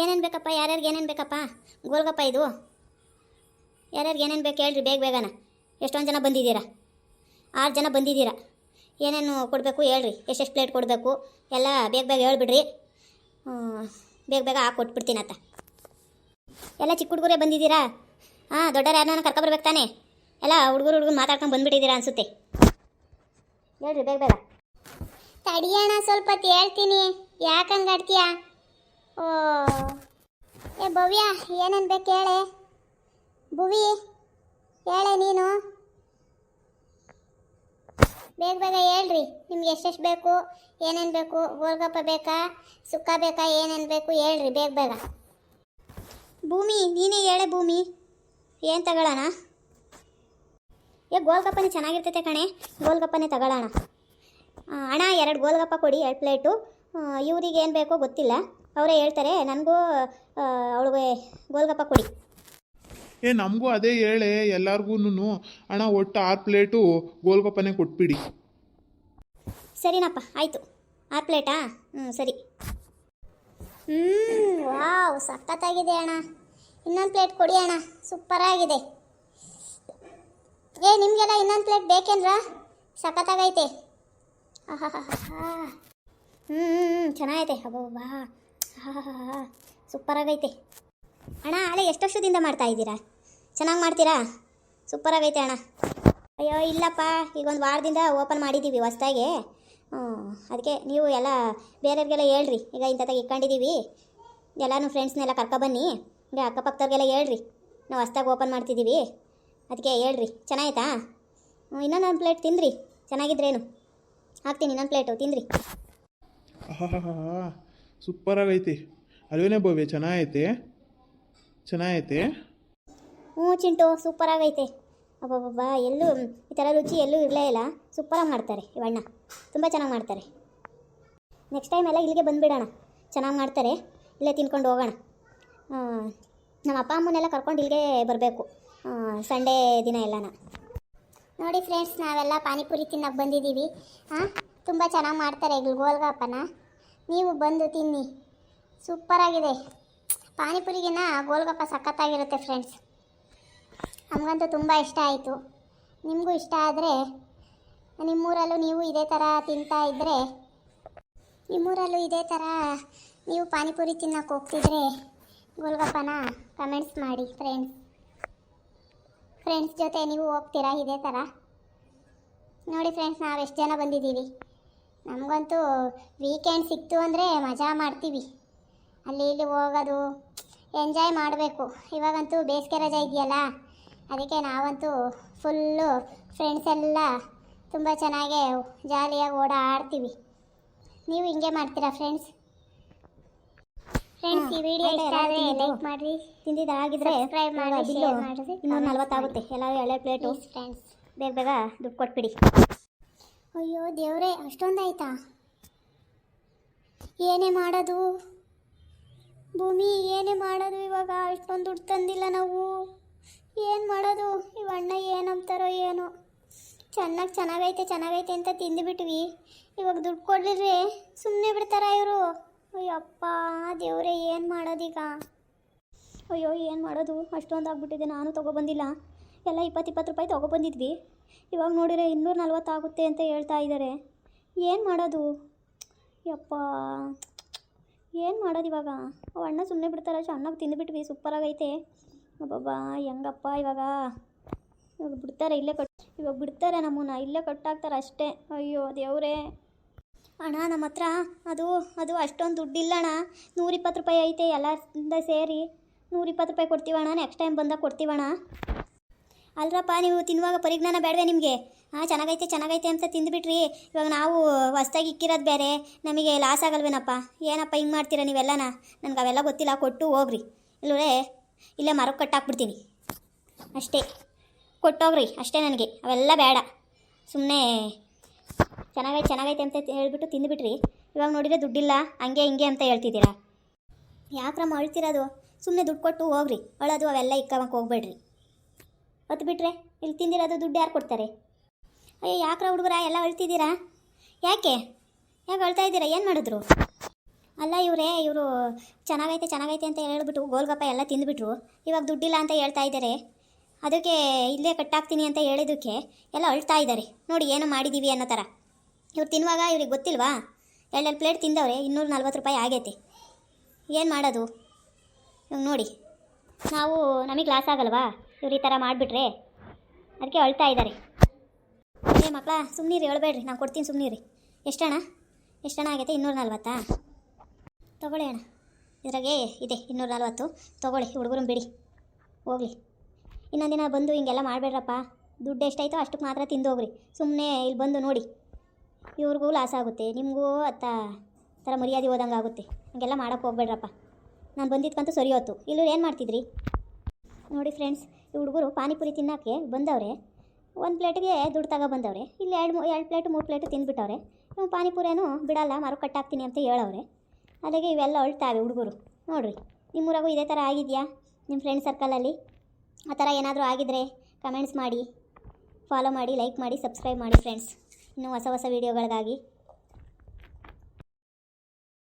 ಏನೇನು ಬೇಕಪ್ಪ? ಯಾರ್ಯಾರಿಗೆ ಏನೇನು ಬೇಕಪ್ಪ? ಗೋಲ್ಗಪ್ಪ ಇದು. ಯಾರ್ಯಾರಿಗೆ ಏನೇನು ಬೇಕು ಹೇಳ್ರಿ ಬೇಗ ಬೇಗನ. ಎಷ್ಟೊಂದು ಜನ ಬಂದಿದ್ದೀರಾ? ಆರು ಜನ ಬಂದಿದ್ದೀರಾ? ಏನೇನು ಕೊಡಬೇಕು ಹೇಳ್ರಿ. ಎಷ್ಟೆಷ್ಟು ಪ್ಲೇಟ್ ಕೊಡಬೇಕು? ಎಲ್ಲ ಬೇಗ ಬೇಗ ಹೇಳ್ಬಿಡ್ರಿ. ಬೇಗ ಬೇಗ ಹಾಕಿ ಕೊಟ್ಬಿಡ್ತೀನಿ ಅತ್ತ. ಎಲ್ಲ ಚಿಕ್ಕ ಹುಡುಗರೇ ಬಂದಿದ್ದೀರಾ? ಹಾಂ, ದೊಡ್ಡವ್ರು ಯಾರನ್ನ ಕರ್ಕೊಬರ್ಬೇಕು ತಾನೆ? ಎಲ್ಲ ಹುಡುಗರು ಹುಡುಗರು ಮಾತಾಡ್ಕೊಂಡು ಬಂದ್ಬಿಟ್ಟಿದ್ದೀರಾ ಅನ್ಸುತ್ತೆ. ಹೇಳ್ರಿ ಬೇಗ ಬೇಗ. ತಡಿಯೋಣ ಸ್ವಲ್ಪ ಹೇಳ್ತೀನಿ. ಯಾಕೆ ಹಂಗಾಡ್ತೀಯ ಓ. ಏ, ಭವ್ಯ, ಏನೇನು ಬೇಕು ಹೇಳೆ? ಭುವಿ, ಹೇಳೆ ನೀನು? ಬೇಗ ಬೇಗ ಹೇಳ್ರಿ, ನಿಮ್ಗೆ ಎಷ್ಟೆಷ್ಟು ಬೇಕು, ಏನೇನು ಬೇಕು, ಗೋಲ್ಗಪ್ಪ ಬೇಕಾ, ಸುಕ್ಕ ಬೇಕಾ, ಏನೇನು ಬೇಕು ಹೇಳ್ರಿ ಬೇಗ ಬೇಗ. ಭೂಮಿ, ನೀನೇ ಹೇಳೆ ಭೂಮಿ. ಏನು ತಗೊಳ್ಳೋಣ ಏ, ಗೋಲ್ಗಪ್ಪನೇ ಚೆನ್ನಾಗಿರ್ತೈತೆ ಕಣೆ, ಗೋಲ್ಗಪ್ಪನೇ ತಗೊಳ್ಳೋಣ ಅಣ್ಣ, ಎರಡು ಗೋಲ್ಗಪ್ಪ ಕೊಡಿ, ಎರಡು ಪ್ಲೇಟು. ಇವ್ರಿಗೆ ಏನು ಬೇಕೋ ಗೊತ್ತಿಲ್ಲ. ಅವರೇ ಹೇಳ್ತಾರೆ ನನಗೂ ಅವಳಿಗೆ ಗೋಲ್ಗಪ್ಪ ಕೊಡಿ. ಏ ನಮಗೂ ಅದೇ ಹೇಳೆ ಎಲ್ಲರಿಗೂ ಅಣ್ಣ ಒಟ್ಟು ಆರು ಪ್ಲೇಟು ಗೋಲ್ಗಪ್ಪನೇ ಕೊಟ್ಬಿಡಿ. ಸರಿನಪ್ಪ ಆಯಿತು. ಆರು ಪ್ಲೇಟಾ? ಹ್ಞೂ ಸರಿ. ಹ್ಞೂ ವಾವ್ ಸಖತ್ತಾಗಿದೆ ಅಣ್ಣ. ಇನ್ನೊಂದು ಪ್ಲೇಟ್ ಕೊಡಿ ಅಣ್ಣ ಸೂಪರಾಗಿದೆ. ಏ ನಿಮಗೆಲ್ಲ ಇನ್ನೊಂದು ಪ್ಲೇಟ್ ಬೇಕೇನ್ರ? ಸಖತ್ತಾಗೈತೆ. ಹ್ಞೂ ಹ್ಞೂ ಚೆನ್ನಾಗೈತೆ. ಅಬ್ಬಬ್ಬಾ. ಆಹಾಹಾಹಾ. ಸೂಪರಾಗೈತೆ. ಅಣ್ಣ ಅಲ್ಲೇ ಎಷ್ಟು ವರ್ಷದಿಂದ ಮಾಡ್ತಾ ಇದ್ದೀರಾ? ಚೆನ್ನಾಗಿ ಮಾಡ್ತೀರಾ? ಸೂಪರಾಗೈತೆ ಅಣ್ಣ. ಅಯ್ಯೋ, ಇಲ್ಲಪ್ಪ, ಈಗ ಒಂದು ವಾರದಿಂದ ಓಪನ್ ಮಾಡಿದ್ದೀವಿ ಹೊಸ್ದಾಗೆ. ಅದಕ್ಕೆ ನೀವು ಎಲ್ಲ ಬೇರೆಯವ್ರಿಗೆಲ್ಲ ಹೇಳ್ರಿ. ಈಗ ಇಂಥದಾಗ ಇಟ್ಕೊಂಡಿದ್ದೀವಿ ಎಲ್ಲನೂ ಫ್ರೆಂಡ್ಸ್ನೆಲ್ಲ ಕರ್ಕೊಬನ್ನಿ. ಈಗ ಅಕ್ಕಪಕ್ಕದವ್ರಿಗೆಲ್ಲ ಹೇಳ್ರಿ. ನಾವು ಹೊಸ್ದಾಗಿ ಓಪನ್ ಮಾಡ್ತಿದ್ದೀವಿ ಅದಕ್ಕೆ ಹೇಳ್ರಿ. ಚೆನ್ನಾಯ್ತಾ ಹ್ಞೂ ಇನ್ನೊಂದೊಂದು ಪ್ಲೇಟ್ ತಿಂದ್ರಿ ಚೆನ್ನಾಗಿದ್ರೇನು. ಹಾಕ್ತೀನಿ, ಇನ್ನೊಂದು ಪ್ಲೇಟು. ಆಹಾ ಸೂಪರಾಗೈತೆ ಅಲ್ವೇನೆ ಭವ್ಯ, ಚೆನ್ನಾಗೈತೆ? ಚೆನ್ನಾಗೈತೆ? ಹ್ಞೂ ಚಿಂಟು ಸೂಪರಾಗೈತೆ ಅಬ್ಬಬ್ಬಬ್ಬ, ಎಲ್ಲೂ, ಈ ಥರ ರುಚಿ ಎಲ್ಲೂ ಇರಲೇ ಇಲ್ಲ. ಸೂಪರಾಗಿ ಮಾಡ್ತಾರೆ ಇವಣ್ಣ ತುಂಬ ಚೆನ್ನಾಗಿ ಮಾಡ್ತಾರೆ. ನೆಕ್ಸ್ಟ್ ಟೈಮ್ ಎಲ್ಲ ಇಲ್ಲಿಗೆ ಬಂದುಬಿಡೋಣ. ಚೆನ್ನಾಗಿ ಮಾಡ್ತಾರೆ. ಇಲ್ಲೇ ತಿನ್ಕೊಂಡು ಹೋಗೋಣ. ನಮ್ಮ ಅಪ್ಪ ಅಮ್ಮನ್ನೆಲ್ಲ ಕರ್ಕೊಂಡು ಇಲ್ಲಿಗೆ ಬರಬೇಕು. ಸಂಡೇ ದಿನ ಎಲ್ಲನ. ನೋಡಿ ಫ್ರೆಂಡ್ಸ್ ನಾವೆಲ್ಲ ಪಾನಿಪುರಿ ತಿನ್ನಕ್ಕೆ ಬಂದಿದ್ದೀವಿ. ಹಾಂ ತುಂಬ ಚೆನ್ನಾಗಿ ಮಾಡ್ತಾರೆ ಇಲ್ಲಿ ಗೋಲ್ಗಪ್ಪನ ನೀವು ಬಂದು ತಿನ್ನಿ. ಸೂಪರಾಗಿದೆ ಪಾನಿಪುರಿಗಿನ ಗೋಲ್ಗಪ್ಪ ಸಖತ್ತಾಗಿರುತ್ತೆ ಫ್ರೆಂಡ್ಸ್ ನಮಗಂತೂ ತುಂಬ ಇಷ್ಟ ಆಯಿತು. ನಿಮಗೂ ಇಷ್ಟ ಆದರೆ ನಿಮ್ಮೂರಲ್ಲೂ ನೀವು ಇದೇ ಥರ ತಿಂತಾ ಇದ್ದರೆ ನಿಮ್ಮೂರಲ್ಲೂ ಇದೇ ಥರ ನೀವು ಪಾನಿಪುರಿ ತಿನ್ನಕ್ಕೆ ಹೋಗ್ತಿದ್ರೆ ಗೋಲ್ಗಪ್ಪನ ಕಮೆಂಟ್ಸ್ ಮಾಡಿ ಫ್ರೆಂಡ್ಸ್ ಫ್ರೆಂಡ್ಸ್ ಜೊತೆ ನೀವು ಹೋಗ್ತೀರಾ ಇದೇ ಥರ ನೋಡಿ ಫ್ರೆಂಡ್ಸ್ ನಾವು ಎಷ್ಟು ಜನ ಬಂದಿದ್ದೀವಿ. ನಮಗಂತೂ ವೀಕೆಂಡ್ ಸಿಕ್ತು ಅಂದರೆ ಮಜಾ ಮಾಡ್ತೀವಿ. ಅಲ್ಲಿ ಇಲ್ಲಿ ಹೋಗೋದು ಎಂಜಾಯ್ ಮಾಡಬೇಕು. ಇವಾಗಂತೂ ಬೇಸಿಗೆ ರಜೆ ಇದೆಯಲ್ಲ ಅದಕ್ಕೆ ನಾವಂತೂ ಫುಲ್ಲು ಫ್ರೆಂಡ್ಸ್ ಎಲ್ಲ ತುಂಬ ಚೆನ್ನಾಗೆ ಜಾಲಿಯಾಗಿ ಓಡಾಡ್ತೀವಿ. ನೀವು ಹಿಂಗೆ ಮಾಡ್ತೀರಾ ಫ್ರೆಂಡ್ಸ್ ಫ್ರೆಂಡ್ಸ್ ಈ ವಿಡಿಯೋ ಇಷ್ಟ ಆದರೆ ಲೈಕ್ ಮಾಡಿರಿ. ತಿಂದಿದ್ದಾಗಿದ್ರೆ ಸಬ್ಸ್ಕ್ರೈಬ್ ಮಾಡಿ ಶೇರ್ ಮಾಡಿರಿ ಇನ್ನೂ ನಲ್ವತ್ತಾಗುತ್ತೆ. ಎಲ್ಲ ಎಳೆ ಪ್ಲೇಟು ಫ್ರೆಂಡ್ಸ್ ಬೇಗ ಬೇಗ ದುಡ್ಡು ಕೊಟ್ಬಿಡಿ. ಅಯ್ಯೋ ದೇವ್ರೆ, ಅಷ್ಟೊಂದಾಯ್ತಾ? ಏನೇ ಮಾಡೋದು? ಭೂಮಿ ಏನೇ ಮಾಡೋದು ಇವಾಗ? ಅಷ್ಟೊಂದು ದುಡ್ಡು ತಂದಿಲ್ಲ ನಾವು. ಏನು ಮಾಡೋದು? ಇವ ಅಣ್ಣ ಏನಂತಾರೋ ಏನೋ. ಚೆನ್ನಾಗಿ ಚೆನ್ನಾಗೈತೆ ಚೆನ್ನಾಗೈತೆ ಅಂತ ತಿಂದುಬಿಟ್ವಿ. ಇವಾಗ ದುಡ್ಡು ಕೊಡ್ಲಿದ್ರೆ ಸುಮ್ಮನೆ ಬಿಡ್ತಾರ ಇವರು? ಅಯ್ಯಪ್ಪ, ದೇವ್ರೆ, ಏನು ಮಾಡೋದೀಗ? ಅಯ್ಯೋ, ಏನು ಮಾಡೋದು? ಅಷ್ಟೊಂದು ಆಗ್ಬಿಟ್ಟಿದೆ ನಾನು ತೊಗೊಬಂದಿಲ್ಲ. ಎಲ್ಲ ಇಪ್ಪತ್ತು ಇಪ್ಪತ್ತು ರೂಪಾಯಿ ತೊಗೊಬಂದಿದ್ವಿ. ಇವಾಗ ನೋಡಿದರೆ ಇನ್ನೂರ ನಲ್ವತ್ತಾಗುತ್ತೆ ಅಂತ ಹೇಳ್ತಾ ಇದ್ದಾರೆ. ಏನು ಮಾಡೋದು? ಯಪ್ಪ. ಏನು ಮಾಡೋದು ಇವಾಗ? ಅವ ಅಣ್ಣ ಸುಮ್ಮನೆ ಬಿಡ್ತಾರೆ, ಚೆನ್ನಾಗಿ ತಿಂದುಬಿಟ್ವಿ, ಸೂಪರಾಗೈತೆ. ಅಬ್ಬಬ್ಬಾ, ಹೆಂಗಪ್ಪ ಇವಾಗ? ಇವಾಗ ಬಿಡ್ತಾರೆ, ಇಲ್ಲೇ ಕಟ್, ಇವಾಗ ಬಿಡ್ತಾರೆ ನಮ್ಮನ್ನ, ಇಲ್ಲೇ ಕಟ್ಟಾಕ್ತಾರೆ ಅಷ್ಟೇ. ಅಯ್ಯೋ, ದೇವ್ರೇ. ಅಣ್ಣ ನಮ್ಮ ಹತ್ರ ಅದು ಅದು ಅಷ್ಟೊಂದು ದುಡ್ಡಿಲ್ಲ ಅಣ್ಣ. ನೂರಿಪ್ಪತ್ತು ರೂಪಾಯಿ ಐತೆ, ಎಲ್ಲರಿಂದ ಸೇರಿ. ನೂರಿಪ್ಪತ್ತು ರೂಪಾಯಿ ಕೊಡ್ತೀವಣ್ಣ ನೆಕ್ಸ್ಟ್ ಟೈಮ್ ಬಂದಾಗ ಕೊಡ್ತೀವಣ್ಣ. ಅಲ್ರಪ್ಪ, ನೀವು ತಿನ್ನುವಾಗ ಪರಿಜ್ಞಾನ ಬೇಡವೆ ನಿಮಗೆ? ಹಾಂ, ಚೆನ್ನಾಗೈತೆ ಚೆನ್ನಾಗೈತೆ ಅಂತ ತಿಂದುಬಿಟ್ರಿ. ಇವಾಗ ನಾವು ಹೊಸ್ದಾಗಿ ಇಕ್ಕಿರೋದು ಬೇರೆ. ನಮಗೆ ಲಾಸ್ ಆಗಲ್ವೇನಪ್ಪ? ಏನಪ್ಪ ಹಿಂಗೆ ಮಾಡ್ತೀರಾ ನೀವೆಲ್ಲನ? ನನಗೆ ಅವೆಲ್ಲ ಗೊತ್ತಿಲ್ಲ, ಕೊಟ್ಟು ಹೋಗ್ರಿ. ಇಲ್ಲವೇ ಇಲ್ಲೇ ಮರಕ್ಕೆ ಕಟ್ಟಾಕ್ಬಿಡ್ತೀನಿ. ಅಷ್ಟೇ. ಕೊಟ್ಟೋಗ್ರಿ, ಅಷ್ಟೇ ನನಗೆ. ಅವೆಲ್ಲ ಬೇಡ. ಸುಮ್ಮನೆ ಚೆನ್ನಾಗೈತೆ ಚೆನ್ನಾಗೈತೆ ಅಂತ ಹೇಳ್ಬಿಟ್ಟು ತಿಂದುಬಿಟ್ರಿ. ಇವಾಗ ನೋಡಿದರೆ ದುಡ್ಡಿಲ್ಲ, ಹಂಗೆ ಹಿಂಗೆ ಅಂತ ಹೇಳ್ತಿದ್ದೀರಾ? ಯಾಕ್ರಮ್ಮ ಅಳ್ತಿರೋದು? ಸುಮ್ಮನೆ ದುಡ್ಡು ಕೊಟ್ಟು ಹೋಗ್ರಿ. ಅಳೋದು ಅವೆಲ್ಲ ಇಕ್ಕಮಕ್ಕೆ ಹೋಗ್ಬೇಡ್ರಿ. ಹೊತ್ತು ಬಿಟ್ರೆ ಇಲ್ಲಿ ತಿಂದಿರೋದು ದುಡ್ಡು ಯಾರು ಕೊಡ್ತಾರೆ? ಅಯ್ಯೋ, ಯಾಕ್ರ ಹುಡುಗರ? ಎಲ್ಲ ಅಳ್ತಿದ್ದೀರಾ? ಯಾಕೆ? ಯಾಕೆ ಅಳ್ತಾ ಇದ್ದೀರಾ? ಏನು ಮಾಡಿದ್ರು? ಅಲ್ಲ ಇವರೇ, ಇವರು ಚೆನ್ನಾಗೈತೆ ಚೆನ್ನಾಗೈತೆ ಅಂತ ಹೇಳ್ಬಿಟ್ಟು ಗೋಲ್ಗಪ್ಪ ಎಲ್ಲ ತಿಂದುಬಿಟ್ರು. ಇವಾಗ ದುಡ್ಡಿಲ್ಲ ಅಂತ ಹೇಳ್ತಾ ಇದ್ದಾರೆ. ಅದಕ್ಕೆ ಇಲ್ಲೇ ಕಟ್ಟಾಗ್ತೀನಿ ಅಂತ ಹೇಳಿದ್ದಕ್ಕೆ ಎಲ್ಲ ಅಳ್ತಾ ಇದ್ದಾರೆ. ನೋಡಿ, ಏನು ಮಾಡಿದ್ದೀವಿ ಅನ್ನೋ ಥರ. ಇವ್ರು ತಿನ್ನುವಾಗ ಇವ್ರಿಗೆ ಗೊತ್ತಿಲ್ವಾ? ಎರಡೆರಡು ಪ್ಲೇಟ್ ತಿಂದವ್ರೆ, ಇನ್ನೂರ ನಲ್ವತ್ತು ರೂಪಾಯಿ ಆಗೈತೆ. ಏನು ಮಾಡೋದು? ಇವಾಗ ನೋಡಿ. ನಾವು ನಮಗೆ ಲಾಸ್ ಆಗಲ್ವಾ? ಈ ಥರ ಮಾಡಿಬಿಟ್ರೆ ಅದಕ್ಕೆ ಅಳ್ತಾ ಇದ್ದಾರೆ. ಏ ಮಕ್ಕಳ ಸುಮ್ಮನೀರಿ ಹೇಳ್ಬೇಡ್ರಿ ನಾನು ಕೊಡ್ತೀನಿ ಸುಮ್ಮನೀರಿ ಎಷ್ಟಣ? ಎಷ್ಟಣ ಆಗೈತೆ? ಇನ್ನೂರ ನಲ್ವತ್ತಾ ತೊಗೊಳ್ಳಿ ಅಣ್ಣ. ಇದ್ರಾಗೆ ಇದೆ ಇನ್ನೂರ ನಲ್ವತ್ತು ತೊಗೊಳ್ಳಿ ಹುಡುಗರನ್ನ ಬಿಡಿ. ಹೋಗ್ಲಿ. ಇನ್ನೊಂದಿನ ಬಂದು ಹಿಂಗೆಲ್ಲ ಮಾಡಬೇಡ್ರಪ್ಪ. ದುಡ್ಡು ಎಷ್ಟಾಯ್ತೋ ಅಷ್ಟಕ್ಕೆ ಮಾತ್ರ ತಿಂದು ಹೋಗ್ರಿ ಸುಮ್ಮನೆ ಇಲ್ಲಿ ಬಂದು ನೋಡಿ. ಇವ್ರಿಗೂ ಲಾಸ್ ಆಗುತ್ತೆ. ನಿಮಗೂ ಅತ್ತ ಥರ ಮರ್ಯಾದೆ ಹೋದಂಗೆ ಆಗುತ್ತೆ. ಹಂಗೆಲ್ಲ ಮಾಡೋಕ್ಕೆ ಹೋಗ್ಬೇಡ್ರಪ್ಪ. ನಾನು ಬಂದಿದ್ಕಂತೂ ಸರಿ ಹೊತ್ತು. ಇಲ್ಲೂ ಏನು ಮಾಡ್ತಿದ್ರಿ? ನೋಡಿ ಫ್ರೆಂಡ್ಸ್ ಹುಡುಗರು ಪಾನಿಪುರಿ ತಿನ್ನೋಕ್ಕೆ ಬಂದವ್ರೆ. ಒಂದು ಪ್ಲೇಟಿಗೆ ದುಡ್ಡು ತಗೋ ಬಂದವ್ರೆ ಇಲ್ಲಿ ಎರಡು ಎರಡು ಪ್ಲೇಟು, ಮೂರು ಪ್ಲೇಟು ತಿಂದುಬಿಟ್ಟವ್ರೆ. ಇವ್ನು ಪಾನಿಪುರಿನೂ ಬಿಡಲ್ಲ ಮಾರು ಕಟ್ಟಾಕ್ತೀನಿ ಅಂತ ಹೇಳವ್ರೆ. ಅದಕ್ಕೆ ಇವೆಲ್ಲ ಅಳ್ತಾವೆ ಹುಡುಗರು. ನೋಡ್ರಿ, ನಿಮ್ಮೂರಾಗೂ ಇದೇ ಥರ ಆಗಿದೆಯಾ? ನಿಮ್ಮ ಫ್ರೆಂಡ್ ಸರ್ಕಲಲ್ಲಿ ಆ ಥರ ಏನಾದರೂ ಆಗಿದ್ರೆ ಕಮೆಂಟ್ಸ್ ಮಾಡಿ ಫಾಲೋ ಮಾಡಿ ಲೈಕ್ ಮಾಡಿ ಸಬ್ಸ್ಕ್ರೈಬ್ ಮಾಡಿ ಫ್ರೆಂಡ್ಸ್ ಇನ್ನೂ ಹೊಸ ಹೊಸ ವೀಡಿಯೋಗಳಿಗಾಗಿ